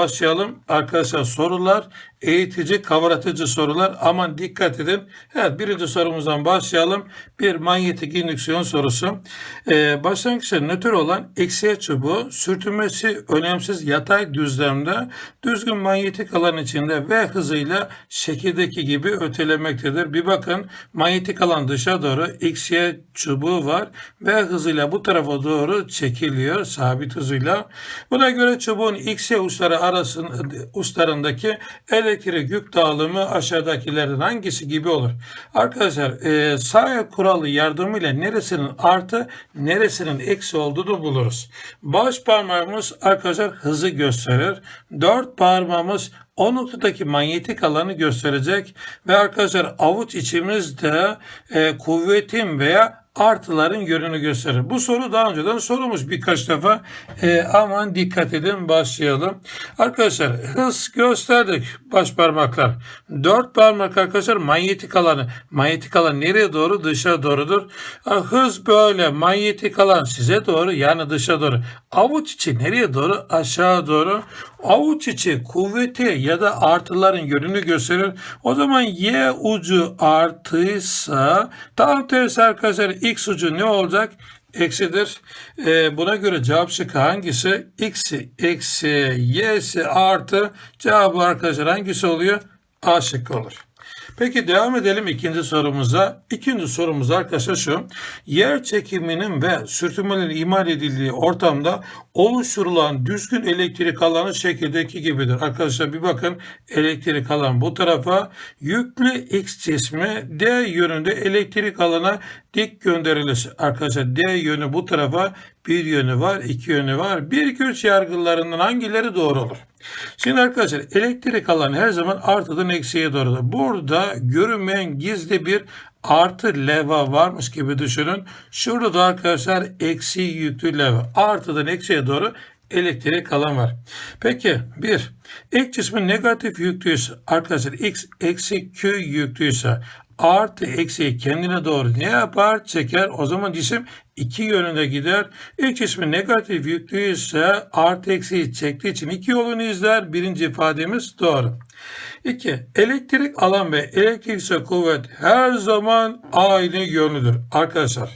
başlayalım. Arkadaşlar sorular eğitici, kavratıcı sorular. Aman dikkat edin. Evet birinci sorumuzdan başlayalım. Bir manyetik indüksiyon sorusu. Ee, başlangıçta nötr olan eksiye çubuğu sürtünmesi önemsiz yatay düzlemde düzgün manyetik alan içinde V hızıyla şekildeki gibi ötelemektedir. Bir bakın manyetik alan dışa doğru eksiye çubuğu var. V hızıyla bu tarafa doğru çekiliyor sabit hızıyla. Buna göre çubuğun x y uçları arasında uçlarındaki elektrik yük dağılımı aşağıdakilerden hangisi gibi olur? Arkadaşlar e, sağ kuralı yardımıyla neresinin artı neresinin eksi olduğunu buluruz. Baş parmağımız arkadaşlar hızı gösterir. Dört parmağımız o noktadaki manyetik alanı gösterecek ve arkadaşlar avuç içimizde e, kuvvetin veya artıların yönünü gösterir. Bu soru daha önceden sorulmuş birkaç defa. E, aman dikkat edin başlayalım. Arkadaşlar hız gösterdik baş parmaklar. Dört parmak arkadaşlar manyetik alanı. Manyetik alan nereye doğru? Dışa doğrudur. Ha, Hız böyle manyetik alan size doğru yani dışa doğru. Avuç içi nereye doğru? Aşağı doğru. Avuç içi kuvveti ya da artıların yönünü gösterir. O zaman y ucu artıysa tam tersi arkadaşlar x ucu ne olacak? Eksidir. Ee, buna göre cevap şıkkı hangisi? X'i eksi y'si artı cevabı arkadaşlar hangisi oluyor? A şıkkı olur. Peki devam edelim ikinci sorumuza. İkinci sorumuz arkadaşlar şu. Yer çekiminin ve sürtünmelerin imal edildiği ortamda oluşturulan düzgün elektrik alanı şekildeki gibidir. Arkadaşlar bir bakın elektrik alan bu tarafa yüklü X cismi D yönünde elektrik alana dik gönderilir. Arkadaşlar D yönü bu tarafa bir yönü var, iki yönü var. 1 2 3 yargılarından hangileri doğru olur? Şimdi arkadaşlar elektrik alanı her zaman artıdan eksiye doğrudur. Burada görünmeyen gizli bir artı leva varmış gibi düşünün. Şurada da arkadaşlar eksi yüklü leva. Artıdan eksiye doğru elektrik alan var. Peki bir ek cismin negatif yüklüyse arkadaşlar x eksi q yüklüyse artı eksiği kendine doğru ne yapar? Çeker. O zaman cisim iki yönünde gider. İlk cismi negatif yüklüyse artı eksiği çektiği için iki yolunu izler. Birinci ifademiz doğru. 2. Elektrik alan ve elektriksel kuvvet her zaman aynı yönlüdür. Arkadaşlar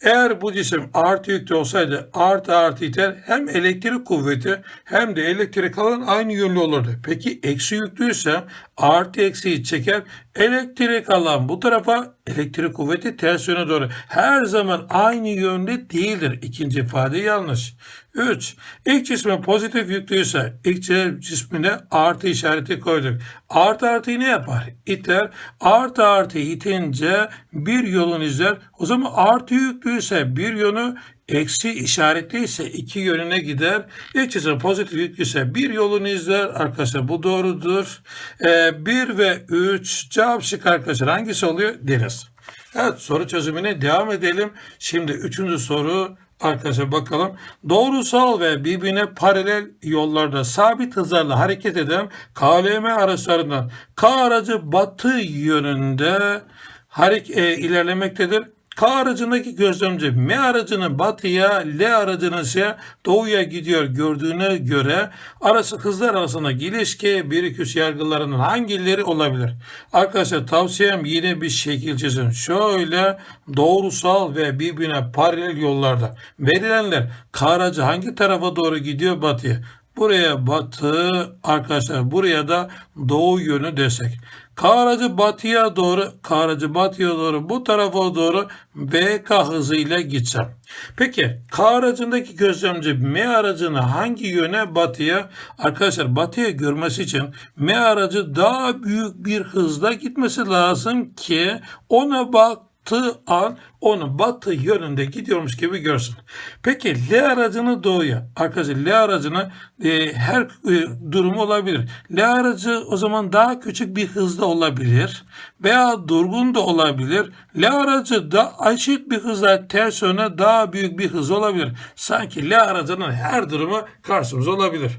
eğer bu cisim artı yüklü olsaydı artı artı iter hem elektrik kuvveti hem de elektrik alan aynı yönlü olurdu. Peki eksi yüklüyse artı eksiği çeker elektrik alan bu tarafa elektrik kuvveti ters yöne doğru. Her zaman aynı yönde değildir. İkinci ifade yanlış. 3. İlk cisme pozitif yüklüyse ilk cismine artı işareti koyduk. Artı artıyı ne yapar? İter. Artı artı itince bir yolun izler. O zaman artı yüklüyse bir yönü eksi işaretliyse iki yönüne gider. İlk cisim pozitif yüklüyse bir yolunu izler. Arkadaşlar bu doğrudur. 1 ve 3 cevap şık arkadaşlar hangisi oluyor? Deniz. Evet soru çözümüne devam edelim. Şimdi üçüncü soru Arkadaşlar bakalım. Doğrusal ve birbirine paralel yollarda sabit hızlarla hareket eden KLM araçlarından K aracı batı yönünde hareket e, ilerlemektedir. K aracındaki gözlemci M aracının batıya, L aracının ise doğuya gidiyor gördüğüne göre arası hızlar arasında ilişki 1 2 yargılarının hangileri olabilir? Arkadaşlar tavsiyem yine bir şekil çizin. Şöyle doğrusal ve birbirine paralel yollarda verilenler K aracı hangi tarafa doğru gidiyor batıya? Buraya batı arkadaşlar buraya da doğu yönü desek. K aracı batıya doğru, K aracı batıya doğru bu tarafa doğru BK hızıyla gitsem. Peki K aracındaki gözlemci M aracını hangi yöne batıya? Arkadaşlar batıya görmesi için M aracı daha büyük bir hızla gitmesi lazım ki ona bak batı an onu batı yönünde gidiyormuş gibi görsün. Peki L aracını doğuya. Arkadaşlar L aracını e, her e, durumu olabilir. L aracı o zaman daha küçük bir hızda olabilir veya durgun da olabilir. L aracı da eşit bir hızla ters yöne daha büyük bir hız olabilir. Sanki L aracının her durumu karşımıza olabilir.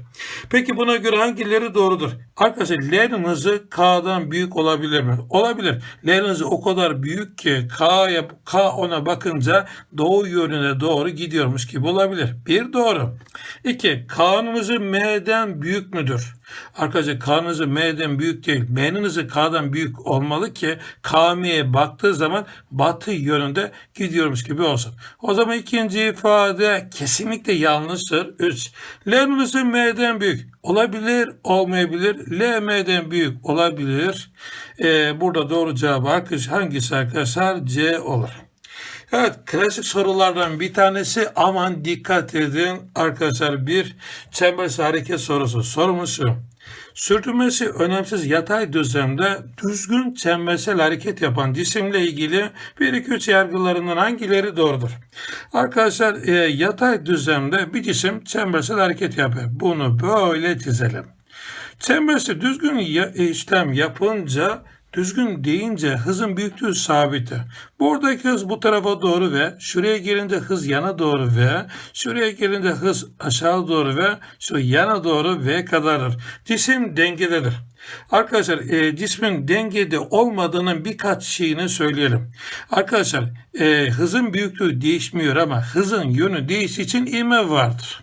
Peki buna göre hangileri doğrudur? Arkadaşlar L'nin hızı K'dan büyük olabilir mi? Olabilir. L'nin hızı o kadar büyük ki K'ya K ona bakınca doğu yönüne doğru gidiyormuş gibi olabilir. Bir doğru. İki, K'nın hızı M'den büyük müdür? Arkadaşlar K'nın hızı M'den büyük değil. M'nin hızı K'dan büyük olmalı ki KM'ye baktığı zaman batı yönünde gidiyormuş gibi olsun. O zaman ikinci ifade kesinlikle yanlıştır. 3. L'nin hızı M'den büyük. Olabilir, olmayabilir. L M'den büyük olabilir. Ee, burada doğru arkadaşlar hangisi arkadaşlar? C olur. Evet klasik sorulardan bir tanesi aman dikkat edin arkadaşlar bir çembersi hareket sorusu. Sorumuz şu. Sürtünmesi önemsiz yatay düzlemde düzgün çembersel hareket yapan cisimle ilgili 1-2-3 yargılarından hangileri doğrudur? Arkadaşlar e, yatay düzlemde bir cisim çembersel hareket yapıyor. Bunu böyle çizelim. Çembersi düzgün işlem yapınca düzgün deyince hızın büyüklüğü sabiti. Buradaki hız bu tarafa doğru ve şuraya gelince hız yana doğru ve şuraya gelince hız aşağı doğru ve şu yana doğru v kadardır. Cisim dengededir. Arkadaşlar e, cismin dengede olmadığının birkaç şeyini söyleyelim. Arkadaşlar e, hızın büyüklüğü değişmiyor ama hızın yönü değiştiği için ivme vardır.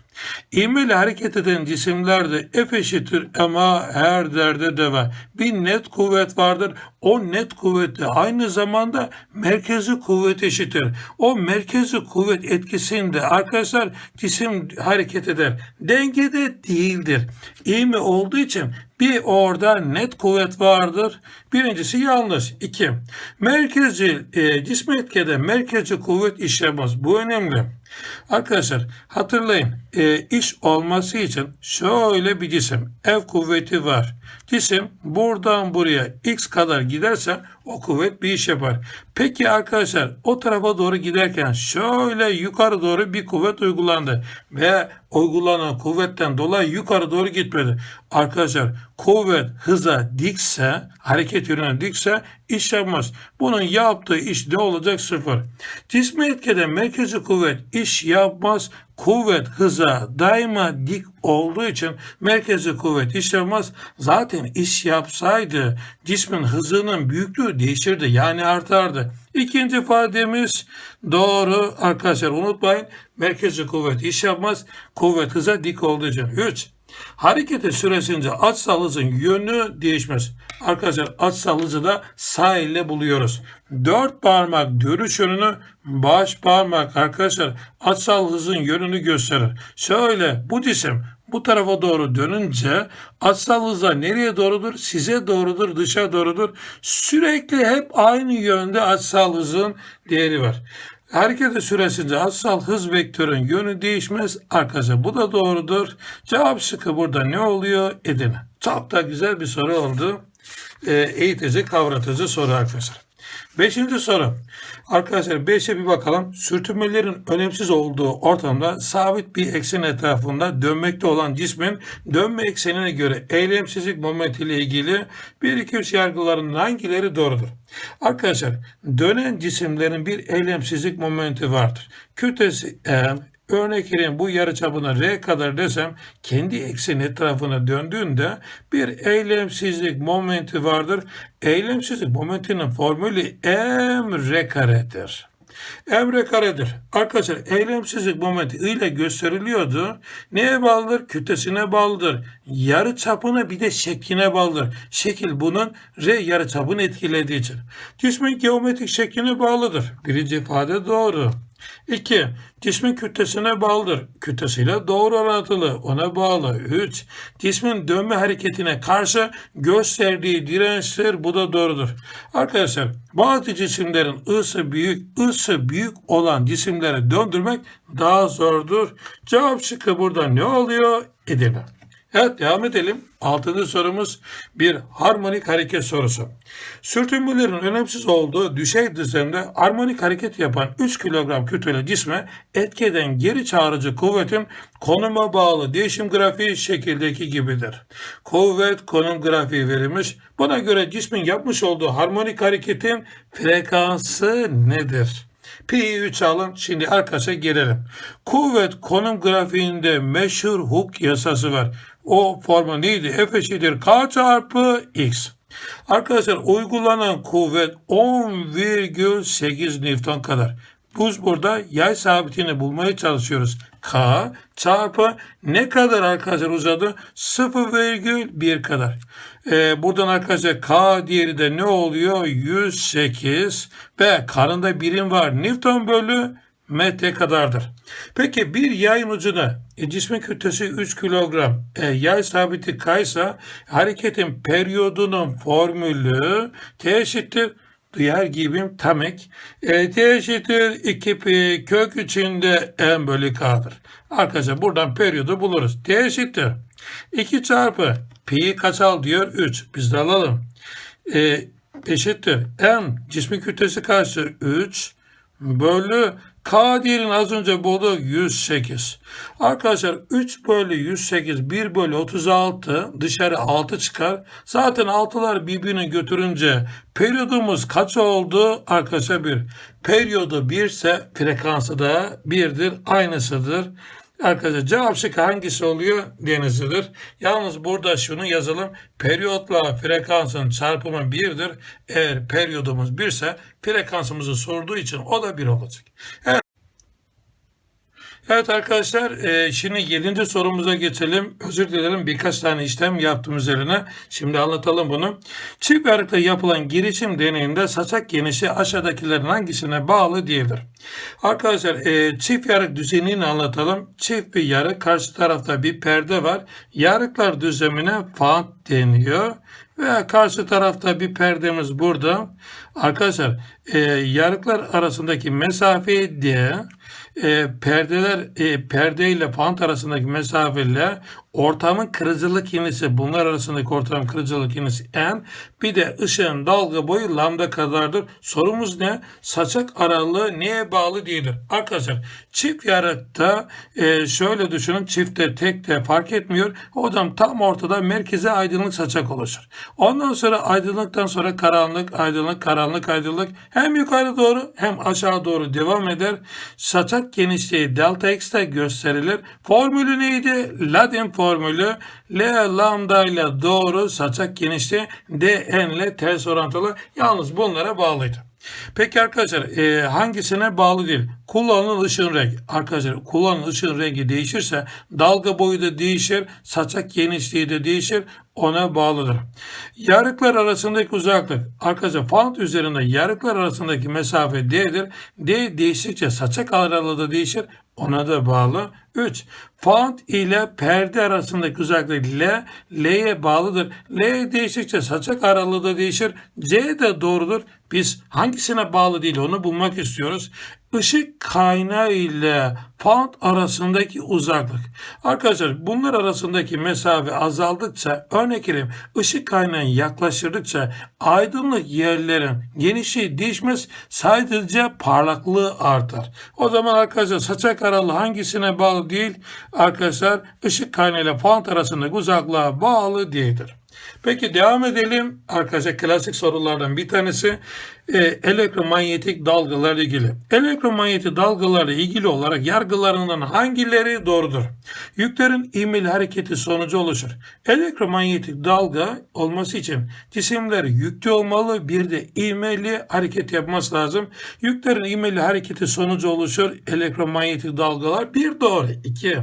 İvmeyle hareket eden cisimlerde F eşittir ama her derde deva. Bir net kuvvet vardır. O net kuvvette aynı zamanda merkezi kuvvet eşittir. O merkezi kuvvet etkisinde arkadaşlar cisim hareket eder. Dengede değildir. İvme olduğu için bir orada net kuvvet vardır. Birincisi yanlış. İki, merkezi e, cisme etkeden merkezi kuvvet işlemez. Bu önemli. Arkadaşlar hatırlayın e, iş olması için şöyle bir cisim F kuvveti var. Cisim buradan buraya x kadar giderse o kuvvet bir iş yapar. Peki arkadaşlar o tarafa doğru giderken şöyle yukarı doğru bir kuvvet uygulandı ve uygulanan kuvvetten dolayı yukarı doğru gitmedi. Arkadaşlar kuvvet hıza dikse hareket yönüne dikse iş yapmaz. Bunun yaptığı iş ne olacak? Sıfır. Cisme etkeden merkezi kuvvet iş yapmaz. Kuvvet hıza daima dik olduğu için merkezi kuvvet iş yapmaz. Zaten iş yapsaydı cismin hızının büyüklüğü değişirdi yani artardı. İkinci ifademiz doğru arkadaşlar unutmayın. Merkezi kuvvet iş yapmaz. Kuvvet hıza dik olduğu için. 3. Hareketi süresince açsal hızın yönü değişmez. Arkadaşlar açsal hızı da sağ elle buluyoruz. Dört parmak görüş yönünü baş parmak arkadaşlar açsal hızın yönünü gösterir. Şöyle bu cisim bu tarafa doğru dönünce açsal hıza nereye doğrudur? Size doğrudur, dışa doğrudur. Sürekli hep aynı yönde açsal hızın değeri var. Hareketi süresince açısal hız vektörün yönü değişmez. Arkadaşlar bu da doğrudur. Cevap şıkkı burada ne oluyor? Edirne. Çok da güzel bir soru oldu. E, eğitici, kavratıcı soru arkadaşlar. Beşinci soru. Arkadaşlar 5'e bir bakalım. Sürtünmelerin önemsiz olduğu ortamda sabit bir eksen etrafında dönmekte olan cismin dönme eksenine göre eylemsizlik momenti ile ilgili 1-2-3 yargılarının hangileri doğrudur? Arkadaşlar dönen cisimlerin bir eylemsizlik momenti vardır. Kütlesi M, Örnek vereyim bu yarıçapına R kadar desem kendi ekseni etrafına döndüğünde bir eylemsizlik momenti vardır. Eylemsizlik momentinin formülü m r karedir. M r karedir. Arkadaşlar eylemsizlik momenti ile gösteriliyordu. Neye bağlıdır? Kütlesine bağlıdır. Yarı çapına bir de şekline bağlıdır. Şekil bunun R yarı çapını etkilediği için. Cismin geometrik şekline bağlıdır. Birinci ifade doğru. 2. Cismin kütlesine bağlıdır. Kütlesiyle doğru orantılı. Ona bağlı. 3. Cismin dönme hareketine karşı gösterdiği dirençtir. Bu da doğrudur. Arkadaşlar bazı cisimlerin ısı büyük, ısı büyük olan cisimleri döndürmek daha zordur. Cevap şıkkı burada ne oluyor? Edirne. Evet devam edelim. Altıncı sorumuz bir harmonik hareket sorusu. Sürtünmelerin önemsiz olduğu düşey düzlemde harmonik hareket yapan 3 kilogram kütleli cisme etki eden geri çağrıcı kuvvetin konuma bağlı değişim grafiği şekildeki gibidir. Kuvvet konum grafiği verilmiş. Buna göre cismin yapmış olduğu harmonik hareketin frekansı nedir? Pi 3 alın. Şimdi arkadaşa gelelim. Kuvvet konum grafiğinde meşhur Hooke yasası var. O formu neydi? F eşittir K çarpı X. Arkadaşlar uygulanan kuvvet 10,8 Newton kadar. Biz burada yay sabitini bulmaya çalışıyoruz. K çarpı ne kadar arkadaşlar uzadı? 0,1 kadar. Ee, buradan arkadaşlar K diğeri de ne oluyor? 108 ve karında birim var. Newton bölü metre kadardır. Peki bir yayın ucuna e, cismin kütlesi 3 kilogram e, yay sabiti kaysa hareketin periyodunun formülü T eşittir duyar gibim tamek. E, T eşittir 2 pi kök içinde m bölü k'dır. Arkadaşlar buradan periyodu buluruz. T eşittir 2 çarpı pi kaç al diyor 3. Biz de alalım. E, eşittir m cismin kütlesi kaçtır? 3 bölü K diyelim az önce buldu 108. Arkadaşlar 3 bölü 108 1 bölü 36 dışarı 6 çıkar. Zaten 6'lar birbirini götürünce periyodumuz kaç oldu? Arkadaşlar 1. Periyodu 1 ise frekansı da 1'dir. Aynısıdır. Arkadaşlar cevap şıkkı hangisi oluyor? Denizlidir. Yalnız burada şunu yazalım. Periyotla frekansın çarpımı 1'dir. Eğer periyodumuz 1 ise frekansımızı sorduğu için o da 1 olacak. Evet. Evet arkadaşlar e, şimdi 7. sorumuza geçelim. Özür dilerim birkaç tane işlem yaptım üzerine. Şimdi anlatalım bunu. Çift yarıkta yapılan girişim deneyinde saçak genişi aşağıdakilerin hangisine bağlı değildir? Arkadaşlar e, çift yarık düzenini anlatalım. Çift bir yarık karşı tarafta bir perde var. Yarıklar düzlemine fant deniyor. Ve karşı tarafta bir perdemiz burada. Arkadaşlar e, yarıklar arasındaki mesafe D e, perdeler e, perde ile fant arasındaki mesafeyle ortamın kırıcılık inisi bunlar arasındaki ortam kırıcılık inisi n bir de ışığın dalga boyu lambda kadardır. Sorumuz ne? Saçak aralığı neye bağlı değildir? Arkadaşlar çift yarıkta e, şöyle düşünün çifte tek de fark etmiyor. Zaman tam ortada merkeze aydınlık saçak oluşur. Ondan sonra aydınlıktan sonra karanlık, aydınlık, karanlık, aydınlık hem yukarı doğru hem aşağı doğru devam eder. Saçak genişliği delta x de gösterilir. Formülü neydi? Latin formülü L lambda ile doğru saçak genişliği dn ile ters orantılı. Yalnız bunlara bağlıydı. Peki arkadaşlar e, hangisine bağlı değil? Kullanılan ışığın rengi. Arkadaşlar kullanılan ışığın rengi değişirse dalga boyu da değişir, saçak genişliği de değişir. Ona bağlıdır. Yarıklar arasındaki uzaklık. Arkadaşlar font üzerinde yarıklar arasındaki mesafe D'dir. D değiştikçe saçak aralığı da değişir. Ona da bağlı. 3. Font ile perde arasındaki uzaklık L, L'ye bağlıdır. L değiştikçe saçak aralığı da değişir. C de doğrudur. Biz hangisine bağlı değil onu bulmak istiyoruz. Işık kaynağı ile font arasındaki uzaklık. Arkadaşlar bunlar arasındaki mesafe azaldıkça örnek vereyim ışık kaynağına yaklaşırdıkça aydınlık yerlerin genişliği değişmez sadece parlaklığı artar. O zaman arkadaşlar saçak aralığı hangisine bağlı değil? Arkadaşlar ışık kaynağı ile font arasındaki uzaklığa bağlı değildir. Peki devam edelim. Arkadaşlar klasik sorulardan bir tanesi e, elektromanyetik dalgalarla ilgili. Elektromanyetik dalgalarla ilgili olarak yargılarından hangileri doğrudur? Yüklerin ivmeli hareketi sonucu oluşur. Elektromanyetik dalga olması için cisimler yüklü olmalı bir de ivmeli hareket yapması lazım. Yüklerin ivmeli hareketi sonucu oluşur elektromanyetik dalgalar. Bir doğru. iki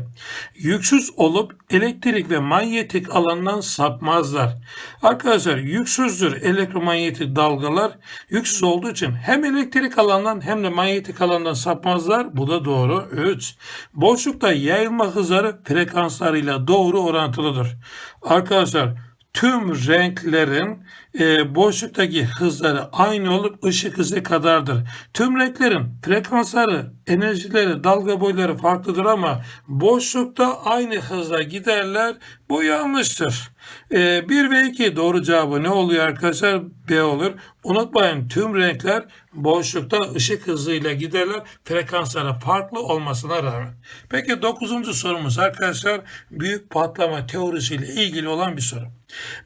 Yüksüz olup elektrik ve manyetik alandan sapmazlar. Arkadaşlar yüksüzdür elektromanyetik dalgalar. Yüksüz olduğu için hem elektrik alandan hem de manyetik alandan sapmazlar. Bu da doğru. 3. Boşlukta yayılma hızları frekanslarıyla doğru orantılıdır. Arkadaşlar tüm renklerin e, boşluktaki hızları aynı olup ışık hızı kadardır. Tüm renklerin frekansları, enerjileri, dalga boyları farklıdır ama boşlukta aynı hızla giderler. Bu yanlıştır. E, 1 ve 2 doğru cevabı ne oluyor arkadaşlar? B olur. Unutmayın tüm renkler boşlukta ışık hızıyla giderler. Frekansları farklı olmasına rağmen. Peki 9. sorumuz arkadaşlar büyük patlama teorisiyle ilgili olan bir soru.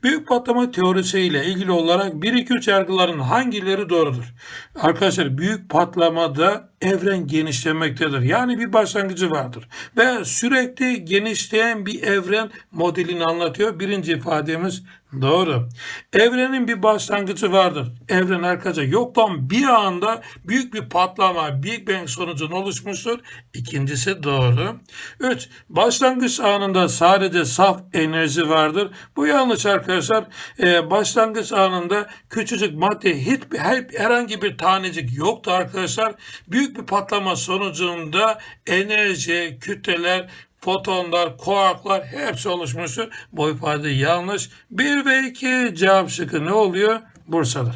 Büyük patlama teorisiyle ilgili olarak 1-2-3 yargıların hangileri doğrudur? Arkadaşlar büyük patlamada evren genişlemektedir. Yani bir başlangıcı vardır. Ve sürekli genişleyen bir evren modelini anlatıyor. Birinci ifademiz Doğru. Evrenin bir başlangıcı vardır. Evren arkadaşlar yoktan bir anda büyük bir patlama, Big Bang sonucunda oluşmuştur. İkincisi doğru. 3. Başlangıç anında sadece saf enerji vardır. Bu yanlış arkadaşlar. Ee, başlangıç anında küçücük madde hiç her, herhangi bir tanecik yoktu arkadaşlar. Büyük bir patlama sonucunda enerji, kütleler fotonlar, kuarklar hepsi oluşmuştur. Bu ifade yanlış. 1 ve 2 cevap şıkkı ne oluyor? Bursa'dır.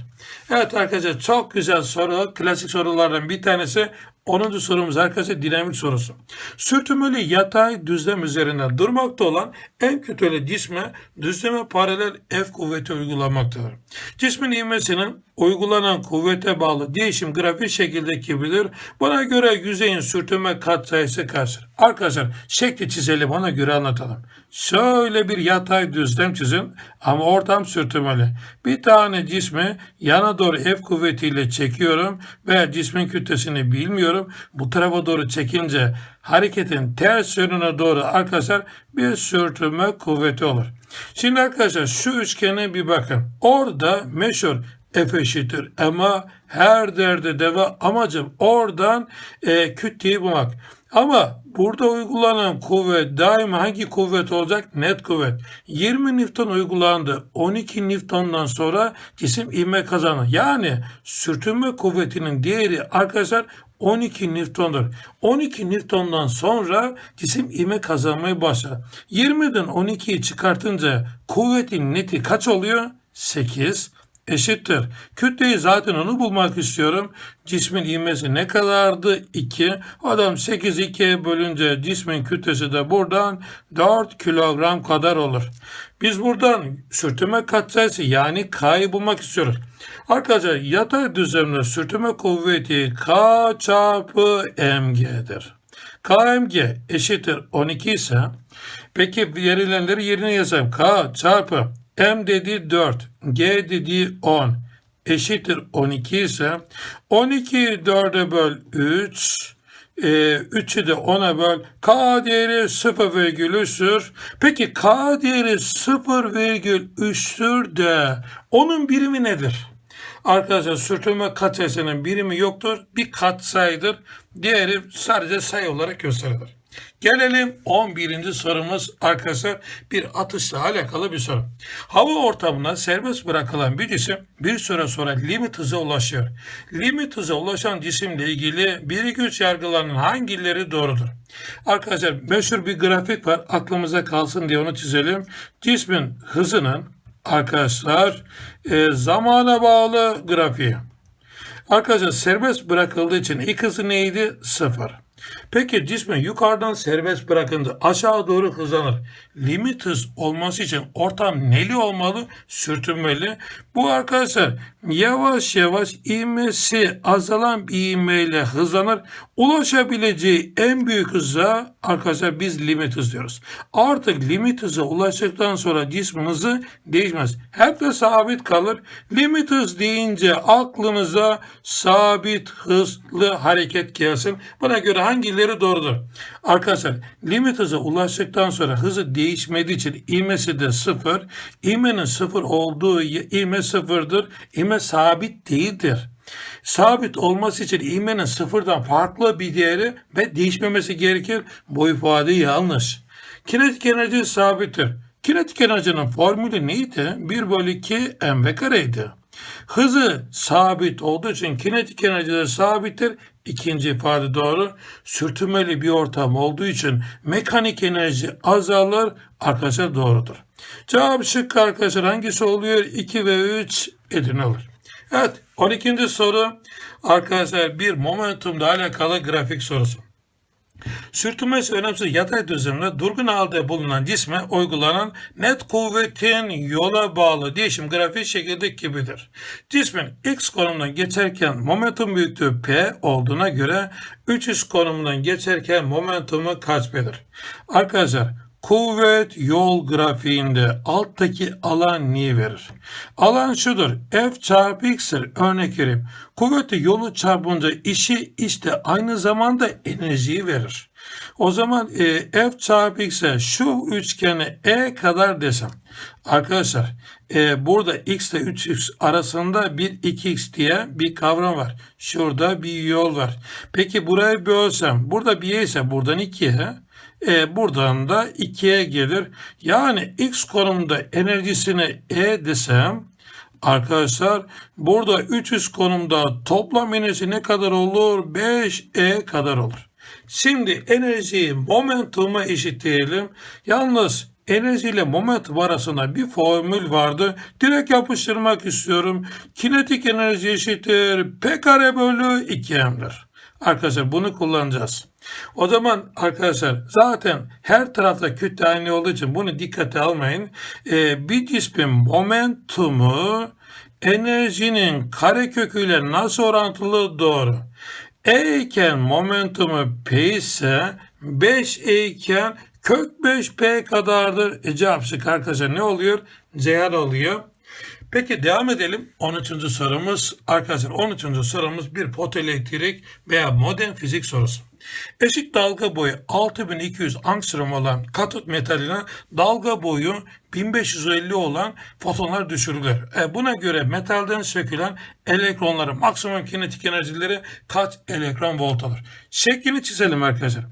Evet arkadaşlar çok güzel soru. Klasik sorulardan bir tanesi. 10. sorumuz arkadaşlar dinamik sorusu. Sürtünmeli yatay düzlem üzerinde durmakta olan en kütleli cisme düzleme paralel F kuvveti uygulamaktadır. Cismin ivmesinin uygulanan kuvvete bağlı değişim grafik şekilde gibidir. Buna göre yüzeyin sürtünme katsayısı kaçtır? Arkadaşlar şekli çizelim ona göre anlatalım. Şöyle bir yatay düzlem çizin ama ortam sürtünmeli. Bir tane cismi yana doğru F kuvvetiyle çekiyorum ve cismin kütlesini bilmiyorum. Bu tarafa doğru çekince hareketin ters yönüne doğru arkadaşlar bir sürtünme kuvveti olur. Şimdi arkadaşlar şu üçgene bir bakın. Orada meşhur F eşittir ama her derde deva amacım oradan e, kütleyi bulmak. Ama burada uygulanan kuvvet daima hangi kuvvet olacak? Net kuvvet. 20 Newton uygulandı. 12 Newton'dan sonra cisim ivme kazanır. Yani sürtünme kuvvetinin değeri arkadaşlar 12 Newton'dur. 12 Newton'dan sonra cisim ivme kazanmaya başlar. 20'den 12'yi çıkartınca kuvvetin neti kaç oluyor? 8 eşittir. Kütleyi zaten onu bulmak istiyorum. Cismin ivmesi ne kadardı? 2. Adam 8 2'ye bölünce cismin kütlesi de buradan 4 kilogram kadar olur. Biz buradan sürtünme katsayısı yani K'yı bulmak istiyoruz. Arkadaşlar yatay düzlemde sürtünme kuvveti K çarpı mg'dir. KMG eşittir 12 ise peki verilenleri yerine yazayım. K çarpı M dediği 4, G dediği 10 eşittir 12 ise 12'yi 4'e böl 3, e, 3'ü de 10'a böl. K değeri 0,3'tür. Peki K değeri 0,3'tür de onun birimi nedir? Arkadaşlar sürtünme katsayısının birimi yoktur. Bir katsayıdır. Diğeri sadece sayı olarak gösterilir. Gelelim 11. sorumuz arkadaşlar bir atışla alakalı bir soru. Hava ortamına serbest bırakılan bir cisim bir süre sonra limit hıza ulaşıyor. Limit hıza ulaşan cisimle ilgili bir güç yargılarının hangileri doğrudur? Arkadaşlar meşhur bir grafik var aklımıza kalsın diye onu çizelim. Cismin hızının arkadaşlar e, zamana bağlı grafiği. Arkadaşlar serbest bırakıldığı için ilk hızı neydi? Sıfır. Peki cismin yukarıdan serbest bırakınca aşağı doğru hızlanır. Limit hız olması için ortam neli olmalı? Sürtünmeli. Bu arkadaşlar yavaş yavaş ivmesi azalan bir ivmeyle hızlanır. Ulaşabileceği en büyük hıza arkadaşlar biz limit hız diyoruz. Artık limit hıza ulaştıktan sonra cismin hızı değişmez. Hep de sabit kalır. Limit hız deyince aklınıza sabit hızlı hareket gelsin. Buna göre hangileri doğrudur? Arkadaşlar limit hıza ulaştıktan sonra hızı değişmediği için ivmesi de sıfır. İvmenin sıfır olduğu ivme sıfırdır. İvme sabit değildir. Sabit olması için ivmenin sıfırdan farklı bir değeri ve değişmemesi gerekir. Bu ifade yanlış. Kinetik enerji sabittir. Kinetik enerjinin formülü neydi? 1 bölü 2 mv kareydi. Hızı sabit olduğu için kinetik enerji de sabittir. İkinci ifade doğru. Sürtünmeli bir ortam olduğu için mekanik enerji azalır. Arkadaşlar doğrudur. Cevap şıkkı arkadaşlar hangisi oluyor? 2 ve 3 Edirne olur. Evet 12. soru arkadaşlar bir momentumla alakalı grafik sorusu. Sürtünmesi önemsiz yatay düzlemde durgun halde bulunan cisme uygulanan net kuvvetin yola bağlı değişim grafiği şekilde gibidir. Cismin x konumundan geçerken momentum büyüklüğü p olduğuna göre 300 konumundan geçerken momentumu kaç p'dir? Arkadaşlar Kuvvet yol grafiğinde alttaki alan niye verir? Alan şudur. F çarpı x'tir. Örnek vereyim. Kuvveti yolu çarpınca işi işte aynı zamanda enerjiyi verir. O zaman e, f çarpı x'e şu üçgeni e kadar desem. Arkadaşlar e, burada x ile 3x arasında bir 2x diye bir kavram var. Şurada bir yol var. Peki burayı bölsem burada bir y ise buradan 2'ye e, buradan da 2'ye gelir. Yani x konumunda enerjisini e desem Arkadaşlar burada 300 konumda toplam enerji ne kadar olur? 5E kadar olur. Şimdi enerjiyi momentuma eşitleyelim. Yalnız enerji ile momentum arasında bir formül vardı. Direkt yapıştırmak istiyorum. Kinetik enerji eşittir P kare bölü 2M'dir. Arkadaşlar bunu kullanacağız. O zaman arkadaşlar zaten her tarafta kütle aynı olduğu için bunu dikkate almayın. Ee, bir cismin momentumu enerjinin kareköküyle nasıl orantılı doğru. E iken momentumu P ise 5E iken kök 5P kadardır. E cevap arkadaşlar ne oluyor? Ceyhan oluyor. Peki devam edelim. 13. sorumuz arkadaşlar 13. sorumuz bir fotoelektrik veya modern fizik sorusu. Eşik dalga boyu 6200 angstrom olan katot metaline dalga boyu 1550 olan fotonlar düşürülür. E, buna göre metalden sökülen elektronların maksimum kinetik enerjileri kaç elektron volt alır? Şeklini çizelim arkadaşlar.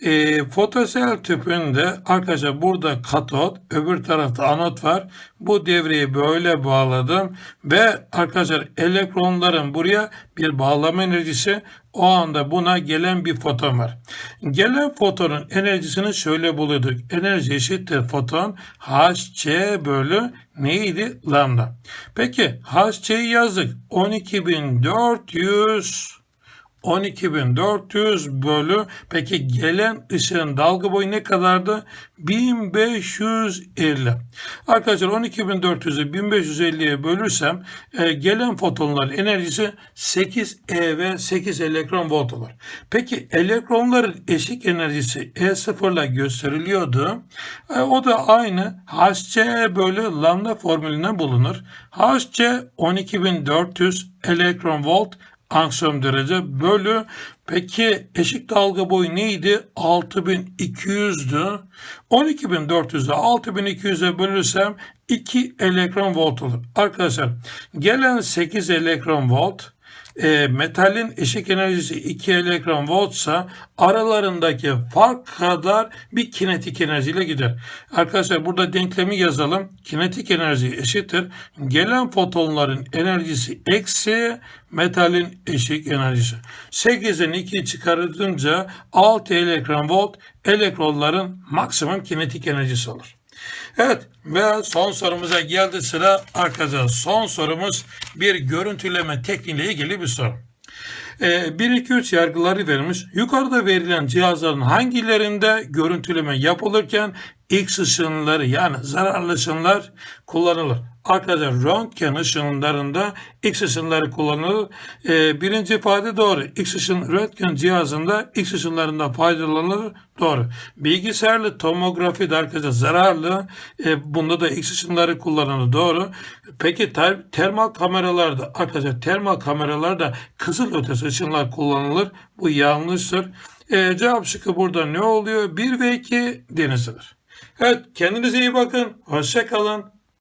E, fotosel tüpünde arkadaşlar burada katot, öbür tarafta anot var. Bu devreyi böyle bağladım ve arkadaşlar elektronların buraya bir bağlama enerjisi o anda buna gelen bir foton var. Gelen fotonun enerjisini şöyle buluyorduk. Enerji eşittir foton hc bölü neydi? Lambda. Peki hc'yi yazdık. 12400 12400 bölü peki gelen ışığın dalga boyu ne kadardı? 1550. Arkadaşlar 12400'ü 1550'ye bölürsem e, gelen fotonların enerjisi 8 E ve 8 elektron volt olur. Peki elektronların eşik enerjisi E0 ile gösteriliyordu. E, o da aynı Hc bölü lambda formülüne bulunur. Hc 12400 elektron volt angstrom derece bölü peki eşik dalga boyu neydi? 6200'dü. 12400'e 6200'e bölürsem 2 elektron volt olur. Arkadaşlar gelen 8 elektron volt e, metalin eşik enerjisi 2 elektron voltsa aralarındaki fark kadar bir kinetik enerjiyle gider. Arkadaşlar burada denklemi yazalım. Kinetik enerji eşittir. Gelen fotonların enerjisi eksi metalin eşik enerjisi. 8'den 2 çıkarılınca 6 elektron volt elektronların maksimum kinetik enerjisi olur. Evet ve son sorumuza geldi sıra arkadaşlar. Son sorumuz bir görüntüleme tekniğiyle ilgili bir soru. Ee, 1 2 3 yargıları verilmiş. Yukarıda verilen cihazların hangilerinde görüntüleme yapılırken X ışınları yani zararlı ışınlar kullanılır? Arkadaşlar röntgen ışınlarında X ışınları kullanılır. Ee, birinci ifade doğru. X ışın röntgen cihazında X ışınlarında faydalanılır. Doğru. Bilgisayarlı tomografi de arkadaşlar zararlı. Ee, bunda da X ışınları kullanılır. Doğru. Peki ter, termal kameralarda arkadaşlar termal kameralarda kızıl ötesi ışınlar kullanılır. Bu yanlıştır. Ee, cevap şıkkı burada ne oluyor? 1 ve 2 denizlidir. Evet kendinize iyi bakın. Hoşça kalın.